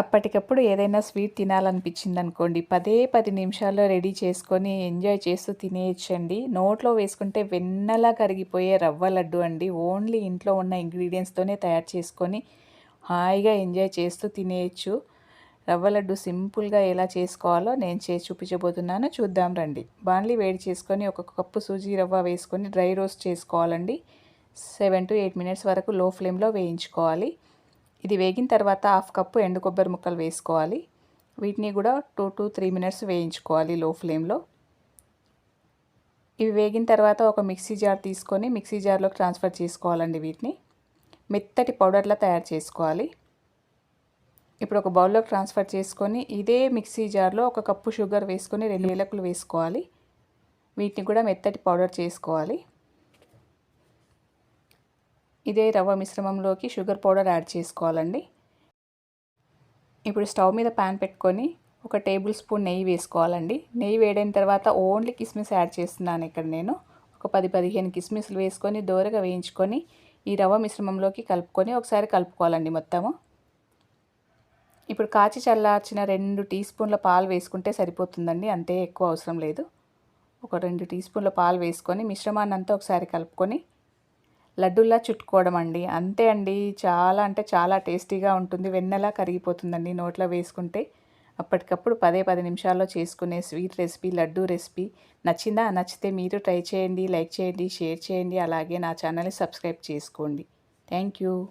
అప్పటికప్పుడు ఏదైనా స్వీట్ తినాలనిపించింది అనుకోండి పదే పది నిమిషాల్లో రెడీ చేసుకొని ఎంజాయ్ చేస్తూ తినేయచ్చండి. నోట్లో వేసుకుంటే వెన్నలా కరిగిపోయే రవ్వ లడ్డు అండి. ఓన్లీ ఇంట్లో ఉన్న ఇంగ్రీడియంట్స్తోనే తయారు చేసుకొని హాయిగా ఎంజాయ్ చేస్తూ తినేయచ్చు. రవ్వ లడ్డు సింపుల్గా ఎలా చేసుకోవాలో నేను చేసి చూపించబోతున్నాను. చూద్దాం రండి. బాన్లీ వేడి చేసుకొని ఒక కప్పు సూజీ రవ్వ వేసుకొని డ్రై రోస్ట్ చేసుకోవాలండి. సెవెన్ టు ఎయిట్ మినిట్స్ వరకు లో ఫ్లేమ్లో వేయించుకోవాలి. ఇది వేగిన తర్వాత హాఫ్ కప్పు ఎండు కొబ్బరి ముక్కలు వేసుకోవాలి. వీటిని కూడా టూ టు త్రీ మినిట్స్ వేయించుకోవాలి లో ఫ్లేమ్లో. ఇవి వేగిన తర్వాత ఒక మిక్సీ జార్ తీసుకొని మిక్సీ జార్లోకి ట్రాన్స్ఫర్ చేసుకోవాలండి వీటిని. మెత్తటి పౌడర్లా తయారు చేసుకోవాలి. ఇప్పుడు ఒక బౌల్లోకి ట్రాన్స్ఫర్ చేసుకొని ఇదే మిక్సీ జార్లో ఒక కప్పు షుగర్ వేసుకొని రెండు ఏలకులు వేసుకోవాలి. వీటిని కూడా మెత్తటి పౌడర్ చేసుకోవాలి. ఇదే రవ్వ మిశ్రమంలోకి షుగర్ పౌడర్ యాడ్ చేసుకోవాలండి. ఇప్పుడు స్టవ్ మీద ప్యాన్ పెట్టుకొని ఒక టేబుల్ స్పూన్ నెయ్యి వేసుకోవాలండి. నెయ్యి వేడైన తర్వాత ఓన్లీ కిస్మిస్ యాడ్ చేస్తున్నాను ఇక్కడ నేను. ఒక పది పదిహేను కిస్మిస్లు వేసుకొని దోరగా వేయించుకొని ఈ రవ్వ మిశ్రమంలోకి కలుపుకొని ఒకసారి కలుపుకోవాలండి మొత్తము. ఇప్పుడు కాచి చల్లార్చిన రెండు టీ స్పూన్ల పాలు వేసుకుంటే సరిపోతుందండి అంతే ఎక్కువ అవసరం లేదు. ఒక రెండు టీ స్పూన్ల పాలు వేసుకొని మిశ్రమాన్ని అంతా ఒకసారి కలుపుకొని లడ్డూలా చుట్టుకోవడం అండి అంతే అండి. చాలా అంటే చాలా టేస్టీగా ఉంటుంది. వెన్నెలా కరిగిపోతుందండి నోట్లో వేసుకుంటే. అప్పటికప్పుడు పదే పది నిమిషాల్లో చేసుకునే స్వీట్ రెసిపీ లడ్డు రెసిపీ. నచ్చిందా? నచ్చితే మీరు ట్రై చేయండి లైక్ చేయండి షేర్ చేయండి. అలాగే నా ఛానల్ని సబ్స్క్రైబ్ చేసుకోండి. Thank you.